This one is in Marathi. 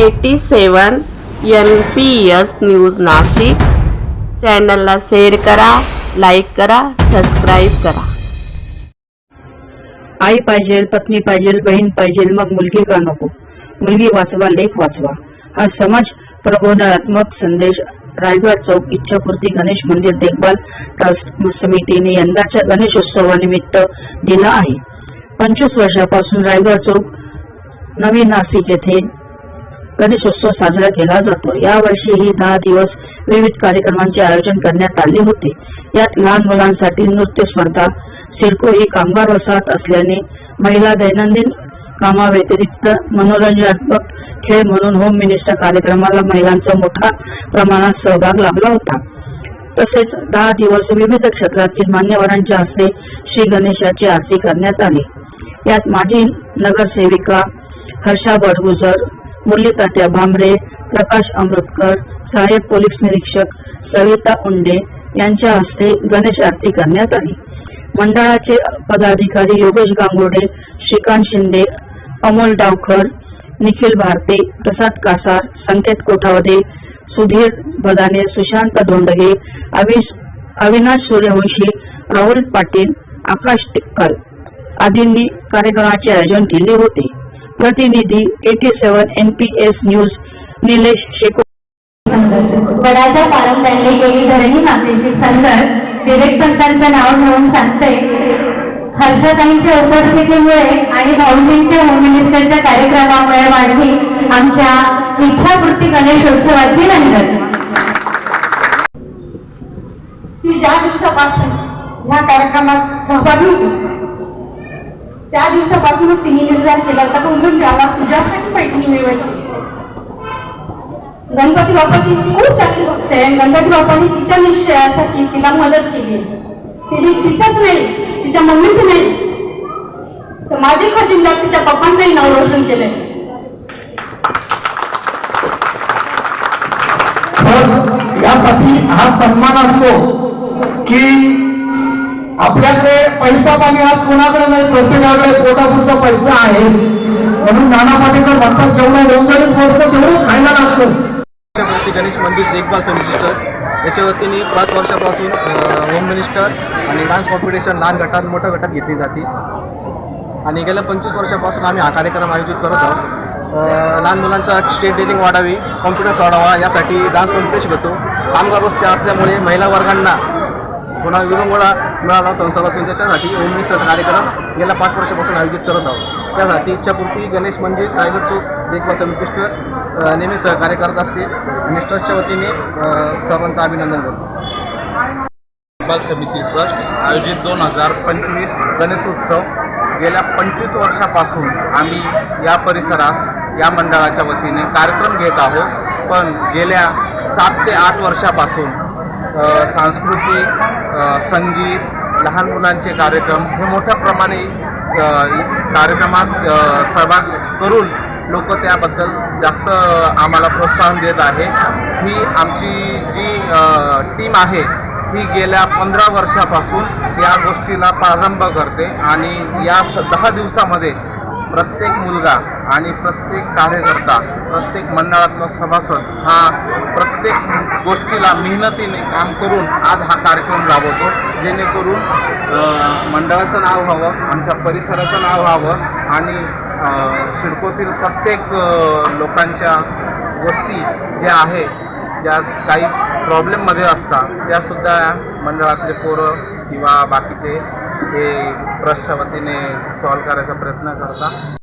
Eighty seven N P S news Nashik. चॅनलला शेअर करा लाईक करा सबस्क्राईब करा. आई पाहिजे पत्नी पाहिजे बहीण पाहिजे मग मुलगी का नको? मुलगी वाचवा लेख वाचवा. हा समाज प्रबोधनात्मक संदेश. रायगड चौक इच्छापूर्ती गणेश मंदिर देखभाल ट्रस्ट समितीने यंदाच्या गणेशोत्सवानिमित्त दिला आहे. पंचवीस वर्षापासून रायगड चौक नवीन नाशिक येथे गणेशोत्सव साजरा केला जातो. यावर्षीही दहा दिवस विविध कार्यक्रमांचे आयोजन करण्यात आले होते. यात लहान मुलांसाठी नृत्य स्पर्धा सिडको ही कामगार वसाहत असल्याने महिला दैनंदिन कामाव्यतिरिक्त मनोरंजनात्मक खेळ म्हणून होम मिनिस्टर कार्यक्रमाला महिलांचा मोठा प्रमाणात सहभाग लाभला होता. तसेच दहा दिवस विविध क्षेत्रातील मान्यवरांच्या हस्ते श्री गणेशाची आरती करण्यात आली. यात माजी नगरसेविका हर्षा बडगुजर मुरलीतात्या भांबरे प्रकाश अमृतकर सहाय्यक पोलीस निरीक्षक सविता उंडे यांच्या हस्ते गणेश आरती करण्यात आली. मंडळाचे पदाधिकारी योगेश गांगोडे श्रीकांत शिंदे अमोल डावकर निखिल भारते प्रसाद कासार संकेत कोठावदे सुधीर बदाने सुशांत धोंडगे अविश अविनाश सूर्यवंशी राहुल पाटील आकाश टिक्कर आदींनी कार्यक्रमाचे आयोजन केले होते. प्रतिनिधी eighty seven N P S news Nilesh Sheko. वडाच्या पारंब्याने गेली धरणी मातेची संदर विवेकपंतांचं नाव घेऊन सांगते. हर्षताईंच्या उपस्थितीमुळे आणि भाऊजींच्या होम मिनिस्टरच्या कार्यक्रमामुळे वाढली आमच्या इच्छापूर्ती गणेशोत्सवाची रंगत. ती ज्या दिवसापासून ह्या कार्यक्रमात सहभागी होती त्या दिवसापासूनच तिने निर्धार केला होता की उलट तुझ्यासाठी पैठणी मिळवायची. गणपती बाप्पाची खूप चांगली भक्त आहे. गणपती बाप्पाने तिच्या निश्चयासाठी तिला मदत केली तिने तिचंच नाही तिच्या मम्मीच नाही तर माझी खजिंदा तिच्या पप्पांचंही नाव रोशन केलंय. यासाठी हा सन्मान असतो की आपल्याकडे पैसा पाणी आज कोणाकडे नाही प्रत्येकाकडे पोटापुरता पैसा आहे. म्हणून नाना पाटेकर म्हणतात जेवढं रोजगारीत पोहोचतं तेवढंच खायला लागतं. गणेश मंदिर देखभाल समितीचं याच्या वतीने पाच वर्षापासून होम मिनिस्टर आणि डान्स कॉम्पिटिशन लहान गटात मोठ्या गटात घेतली जाते. आणि गेल्या पंचवीस वर्षापासून आम्ही हा कार्यक्रम आयोजित करत आहोत. लहान मुलांचा स्टेट डेलिंग वाढावी कॉन्फिडन्स वाढावा यासाठी डान्स कॉम्पिटिशन घेतो कामगार वस्ती असल्यामुळे महिला वर्गांना पुन्हा विरंगुळा मिळाला. संसारातून त्याच्यासाठी होम कार्यक्रम गेल्या पाच वर्षापासून आयोजित करत आहोत. त्यासाठी इच्छापूर्ती गणेश मंदिर रायगड चौक देखभाल समिती नेहमी सहकार्य करत असते. आणि ट्रस्टच्या वतीने सर्वांचं अभिनंदन करतो. देखभाल समिती ट्रस्ट आयोजित दोन हजार पंचवीस गणेशोत्सव गेल्या पंचवीस वर्षापासून आम्ही या परिसरात या मंडळाच्या वतीने कार्यक्रम घेत आहोत. पण गेल्या सात ते आठ वर्षापासून सांस्कृतिक संगीत लहान मुलांचे कार्यक्रम हे मोठ्या प्रमाणे कार्यक्रमात सहभाग करून लोक त्याबद्दल जास्त आम्हाला प्रोत्साहन देत आहे. ही आमची जी टीम आहे ही गेल्या पंधरा वर्षापासून या गोष्टीला प्रारंभ करते आणि या स दहा दिवसामध्ये प्रत्येक मुलगा आणि प्रत्येक कार्यकर्ता प्रत्येक मंडळातला सभासद हा प्रत्येक गोष्टीला मेहनतीने काम करून आज हा कार्यक्रम राबवतो. जेणेकरून मंडळाचं नाव व्हावं आमच्या परिसराचं नाव व्हावं आणि सिडकोतील प्रत्येक लोकांच्या गोष्टी ज्या आहे ज्या काही प्रॉब्लेममध्ये असतात त्यासुद्धा मंडळातले पोरं किंवा बाकीचे हे ट्रस्टच्या वतीने सॉल्व करायचा प्रयत्न करतात